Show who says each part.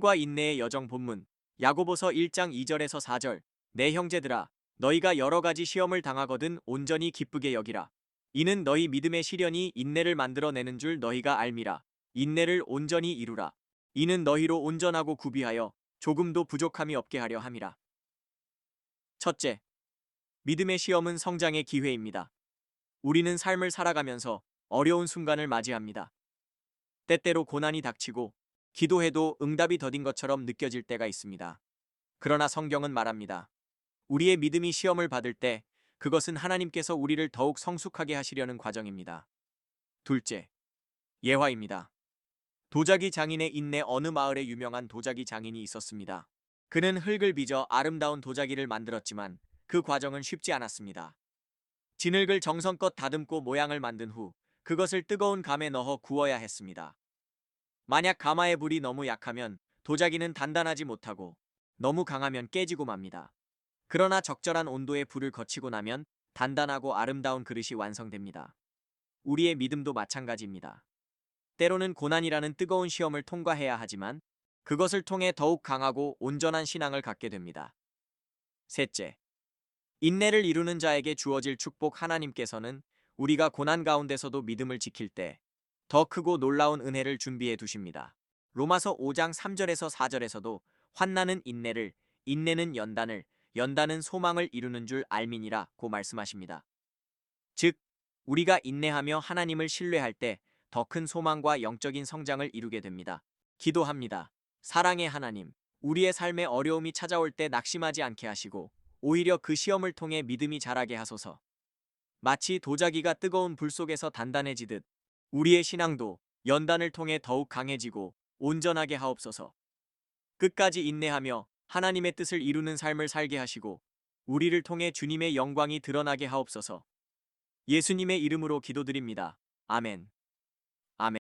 Speaker 1: 과 인내의 여정 본문 야고보서 1장 2절에서 4절. 내 형제들아 너희가 여러 가지 시험을 당하거든 온전히 기쁘게 여기라. 이는 너희 믿음의 시련이 인내를 만들어내는 줄 너희가 알미라. 인내를 온전히 이루라. 이는 너희로 온전하고 구비하여 조금도 부족함이 없게 하려 함이라. 첫째 믿음의 시험은 성장의 기회입니다. 우리는 삶을 살아가면서 어려운 순간을 맞이합니다. 때때로 고난이 닥치고 기도해도 응답이 더딘 것처럼 느껴질 때가 있습니다. 그러나 성경은 말합니다. 우리의 믿음이 시험을 받을 때 그것은 하나님께서 우리를 더욱 성숙하게 하시려는 과정입니다. 둘째, 예화입니다. 도자기 장인의 인내 어느 마을에 유명한 도자기 장인이 있었습니다. 그는 흙을 빚어 아름다운 도자기를 만들었지만 그 과정은 쉽지 않았습니다. 진흙을 정성껏 다듬고 모양을 만든 후 그것을 뜨거운 감에 넣어 구워야 했습니다. 만약 가마의 불이 너무 약하면 도자기는 단단하지 못하고 너무 강하면 깨지고 맙니다. 그러나 적절한 온도의 불을 거치고 나면 단단하고 아름다운 그릇이 완성됩니다. 우리의 믿음도 마찬가지입니다. 때로는 고난이라는 뜨거운 시험을 통과해야 하지만 그것을 통해 더욱 강하고 온전한 신앙을 갖게 됩니다. 셋째, 인내를 이루는 자에게 주어질 축복 하나님께서는 우리가 고난 가운데서도 믿음을 지킬 때 더 크고 놀라운 은혜를 준비해 두십니다. 로마서 5장 3절에서 4절에서도 환나는 인내를, 인내는 연단을, 연단은 소망을 이루는 줄 알민이라고 말씀하십니다. 즉, 우리가 인내하며 하나님을 신뢰할 때 더 큰 소망과 영적인 성장을 이루게 됩니다. 기도합니다. 사랑의 하나님, 우리의 삶에 어려움이 찾아올 때 낙심하지 않게 하시고 오히려 그 시험을 통해 믿음이 자라게 하소서. 마치 도자기가 뜨거운 불 속에서 단단해지듯 우리의 신앙도 연단을 통해 더욱 강해지고 온전하게 하옵소서. 끝까지 인내하며 하나님의 뜻을 이루는 삶을 살게 하시고 우리를 통해 주님의 영광이 드러나게 하옵소서. 예수님의 이름으로 기도드립니다. 아멘.